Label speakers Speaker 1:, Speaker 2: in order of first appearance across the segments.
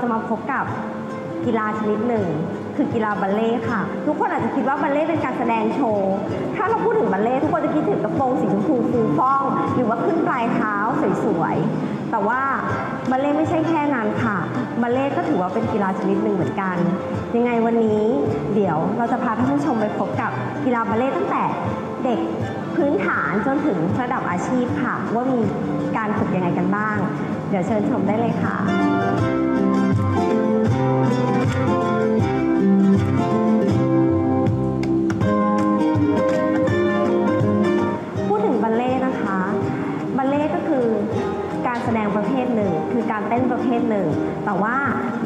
Speaker 1: จะมาพบกับกีฬาชนิดหนึ่ง คือกีฬาบัลเล่ค่ะ ทุกคนอาจจะคิดว่าบัลเล่เป็นการแสดงโชว์ ถ้าเราพูดถึงบัลเล่ทุกคนจะคิดถึงกระโปรงสีชมพูฟูฟ่อง หรือว่าขึ้นปลายเท้าสวยๆ แต่ว่าบัลเล่ไม่ใช่แค่นั้นค่ะ บัลเล่ก็ถือว่าเป็นกีฬาชนิดหนึ่งเหมือนกัน ยังไงวันนี้เดี๋ยวเราจะพาท่านผู้ชมไปพบกับกีฬาบัลเล่ตั้งแต่เด็กพื้นฐานจนถึงระดับอาชีพค่ะ ว่ามีการฝึกยังไงกันบ้าง เดี๋ยวเชิญชมได้เลยค่ะ พูดถึงบัลเล่ต์นะคะ บัลเล่ต์ก็คือการแสดงประเภทหนึ่ง คือการเต้นประเภทหนึ่ง แต่ว่า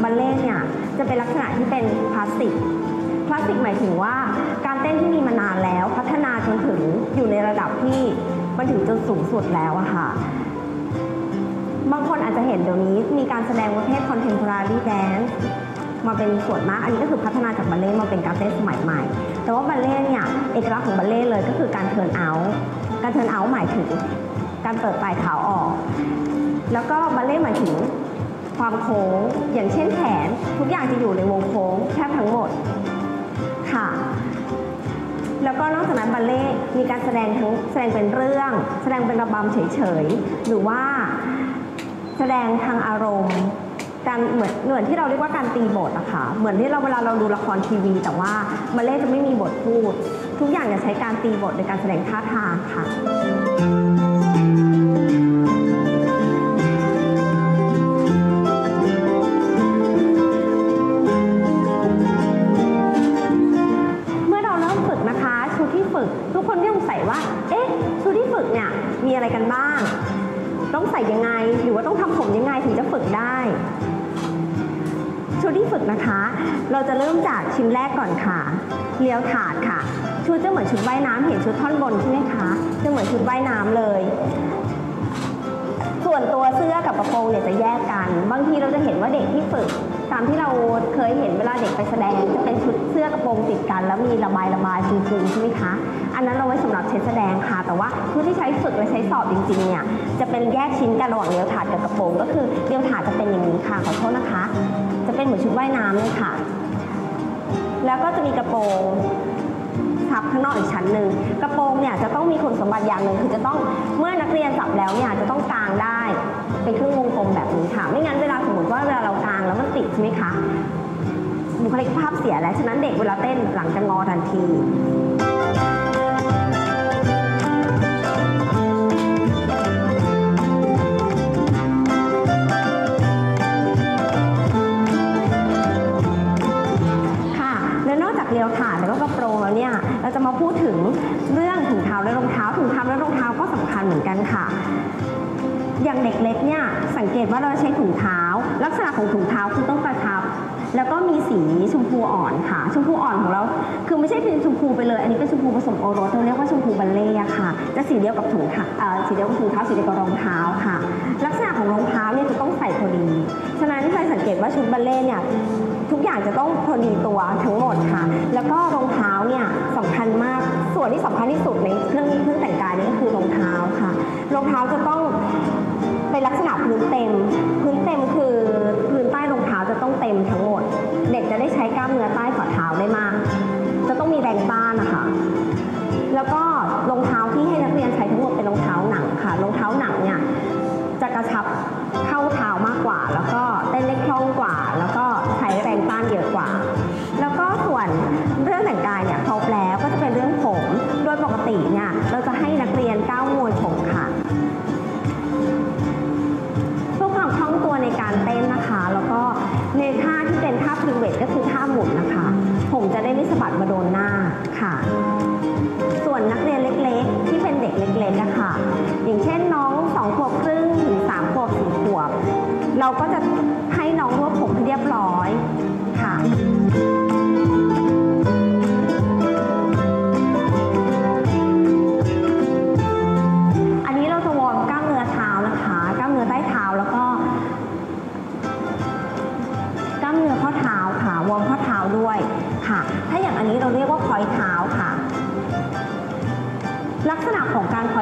Speaker 1: บัลเล่ต์เนี่ยจะเป็นลักษณะที่เป็นคลาสสิก คลาสสิกหมายถึงว่าการเต้นที่มีมานานแล้ว พัฒนาจนถึงอยู่ในระดับที่มันถึงจนสูงสุดแล้วอะค่ะ บางคนอาจจะเห็นเดี๋ยวนี้มีการแสดงประเภท contemporary dance มาเป็นส่วนมาก อันนี้ก็คือพัฒนาจากบัลเล่ต์มาเป็นการเต้นสมัยใหม่ แต่ว่าบัลเล่ต์เนี่ยเอกลักษณ์ของบัลเล่ต์เลยก็คือการเทิร์นเอาท์การเทิร์นเอาท์หมายถึง การเปิดปลายเท้าออก แล้วก็บัลเล่ต์หมายถึงความโค้ง อย่างเช่นแขนทุกอย่างจะอยู่ในวงโค้งแทบทั้งหมดค่ะ แล้วก็นอกจากนั้นบัลเล่ต์มีการแสดงทั้งแสดงเป็นเรื่อง แสดงเป็นระบำเฉยๆ หรือว่า ดงทางอารมณ์การเหมือนเหมือนที่เราเรียกว่าการตีบทอะค่ะเหมือนที่เราเวลาเราดูละครทีวี แต่ว่าบัลเล่จะไม่มีบทพูด ทุกอย่างจะใช้การตีบทในการแสดงท่าทางค่ะเมื่อเราเริ่มฝึกนะคะชุดที่ฝึกทุกคนก็สงสัยว่า เอ๊ะชุดที่ฝึกเนี่ยมีอะไรกันบ้าง ต้องใส่ยังไง หรือว่าต้องทำผมยังไงถึงจะฝึกได้ชุดที่ฝึกนะคะ เราจะเริ่มจากชิ้นแรกก่อนค่ะเลี้ยวถาดค่ะ ชุดจะเหมือนชุดว่ายน้ำเห็นชุดท่อนบนใช่ไหมคะ จะเหมือนชุดว่ายน้ำเลย ส่วนตัวเสื้อกับกระโปรงเนี่ยจะแยกกัน บางทีเราจะเห็นว่าเด็กที่ฝึก ตามที่เราเคยเห็นเวลาเด็กไปแสดงจะเป็นชุดเสื้อกระโปรงติดกัน แล้วมีระบายระบายฟูๆใช่ไหมคะ อันนั้นเราไว้สำหรับใช้แสดงค่ะ แต่ว่าชุดที่ใช้ฝึกและใช้สอบจริงๆเนี่ยจะเป็นแยกชิ้นกันระหว่างเลียวถาดกับกระโปรงก็คือเลียวถาดจะเป็นอย่างนี้ค่ะขอโทษนะคะ จะเป็นเหมือนชุดว่ายน้ำเลยค่ะ แล้วก็จะมีกระโปรง ทับข้างนอกอีกชั้นหนึ่งกระโปรงเนี่ยจะต้องมีคุณสมบัติอย่างหนึ่งคือจะต้องเมื่อนักเรียนจับแล้วเนี่ยจะต้องกางได้เป็นครึ่งวงกลมแบบนี้ค่ะ ไม่งั้นเวลาสมมติว่าเวลาเรากางแล้วมันติดใช่ไหมคะบุคลิกภาพเสียแล้วฉะนั้นเด็กเวลาเต้นหลังจะงอทันที เรียวถาดแล้วก็กระโปรงแล้วเนี่ยเราจะมาพูดถึงเรื่องถุงเท้าและรองเท้าถุงเท้าและรองเท้าก็สำคัญเหมือนกันค่ะ อย่างเด็กเล็กเนี่ยสังเกตว่าเราใช้ถุงเท้า ลักษณะของถุงเท้าคือต้องกระชับ แล้วก็มีสีชมพูอ่อนค่ะ ชมพูอ่อนของเรา คือไม่ใช่เป็นชมพูไปเลย อันนี้เป็นชมพูผสมโอรสเราเรียกว่าชมพูบัลเล่ค่ะ จะสีเดียวกับถุงเท้าสีเดียวกับถุงเท้าสีเดียวกับรองเท้าค่ะ ลักษณะของรองเท้าเนี่ยจะต้องใส่พอดีฉะนั้นใครสังเกตว่าชุดบัลเล่เนี่ย ทุกอย่างจะต้องพอดีตัวทั้งหมดค่ะ แล้วก็รองเท้าเนี่ยสำคัญมาก ส่วนที่สำคัญที่สุดในเครื่องเครื่องแต่งกายนี่ก็คือรองเท้าค่ะ รองเท้าจะต้องเป็นลักษณะพื้นเต็ม พื้นเต็มคือพื้นใต้รองเท้าจะต้องเต็มทั้งหมด เด็กจะได้ใช้กล้ามเนื้อใต้ฝ่าเท้าได้มาก จะต้องมีแรงต้านนะคะ แล้วก็รองเท้าที่ให้นักเรียนใช้ทั้งหมดเป็นรองเท้าหนังค่ะ รองเท้าหนังเนี่ยจะกระชับเข้าเท้ามากกว่า แล้วก็เต้นได้คล่อง ในท่าที่เป็นท่าพลีเวทก็คือท่าหมุนนะคะ ผมจะได้ไม่สะบัดมาโดนหน้าค่ะ ส่วนนักเรียนเล็กๆ ที่เป็นเด็กเล็กๆอะค่ะอย่างเช่นน้องสองขวบครึ่งถึงสามขวบสี่ขวบ เราก็จะ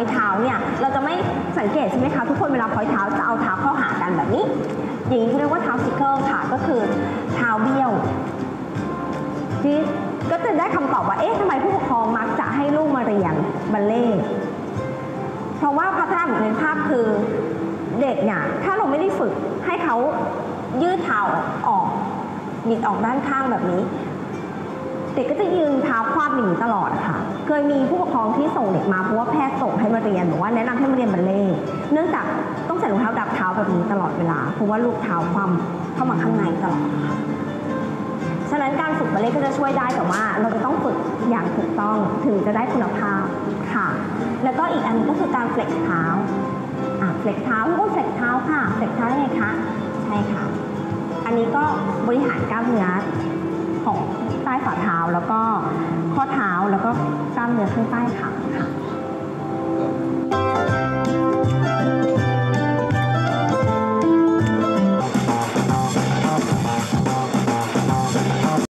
Speaker 1: อยเท้าเนี่ยเราจะไม่สังเกตใช่ไหมคะทุกคนเวลาพอยเท้าจะเอาเท้าเข้าหากันแบบนี้ อย่างนี้เรียกว่าเท้าซิกเกิลค่ะก็คือเท้าเบี้ยวที่ก็จะได้คำตอบว่าเอ๊ะทำไมผู้ปกครองมักจะให้ลูกมาเรียนบัลเล่เพราะว่าพัฒนาในภาพคือเด็กเนี่ยถ้าเราไม่ได้ฝึกให้เขายืดเท้าออกบิดออกด้านข้างแบบนี้ เด็กก็จะยืนเท้าคว่ำอย่างนี้ตลอดค่ะ เคยมีผู้ปกครองที่ส่งเด็กมาเพราะว่าแพทย์ส่งให้มาเรียนบอกว่าแนะนำให้มาเรียนบัลเล่เนื่องจากต้องใส่รองเท้าดับเท้าแบบนี้ตลอดเวลาเพราะว่าลูกเท้าคว่ำเข้ามาข้างในตลอดฉะนั้นการฝึกบัลเล่ก็จะช่วยได้แต่ว่าเราจะต้องฝึกอย่างถูกต้องถึงจะได้คุณภาพค่ะ แล้วก็อีกอันนึงก็คือการเฟล็กเท้าอะเฟล็กเท้าพี่ก็เฟล็กเท้าค่ะเฟล็กเท้ายังไงคะใช่ค่ะ อันนี้ก็บริหารกล้ามเนื้อของ ใต้ฝ่าเท้า แล้วก็ข้อเท้าแล้วก็กล้ามเนื้อข้างใต้ขาค่ะ